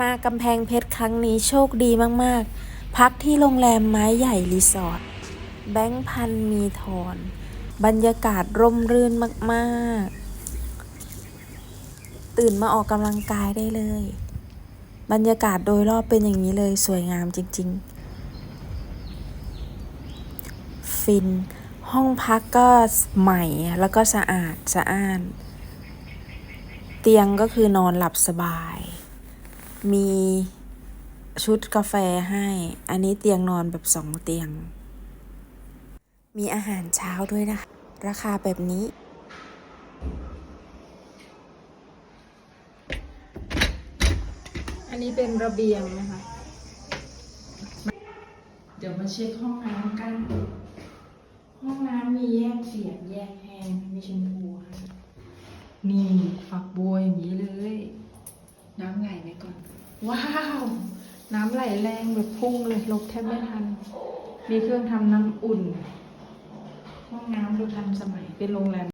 มากำแพงเพชรครั้งนี้โชคดีมากๆ พักที่โรงแรมไม้ใหญ่รีสอร์ท แบงค์พันมีทอน บรรยากาศร่มรื่นมากๆ ตื่นมาออกกำลังกายได้เลย บรรยากาศโดยรอบเป็นอย่างนี้เลยสวยงามจริง ๆ ฟิน ห้องพักก็ใหม่แล้วก็สะอาดสะอ้าน เตียงก็คือนอนหลับสบาย มีชุดกาแฟให้ อันนี้เตียงนอนแบบสองเตียง มีอาหารเช้าด้วยนะคะ ราคาแบบนี้ อันนี้เป็นระเบียงนะคะ เดี๋ยวมาเช็คห้องน้ำกัน ห้องน้ำมีแยกเสียงแยกแห้งมีแชมพูค่ะนี่ฝักบัวอย่างนี้เลย น้ำไหลไปก่อน ว้าว น้ำไหลแรงแบบพุ่งเลยลบแทบไม่ทัน มีเครื่องทำน้ำอุ่น ห้องน้ำดูทันสมัยเป็นโรงแรม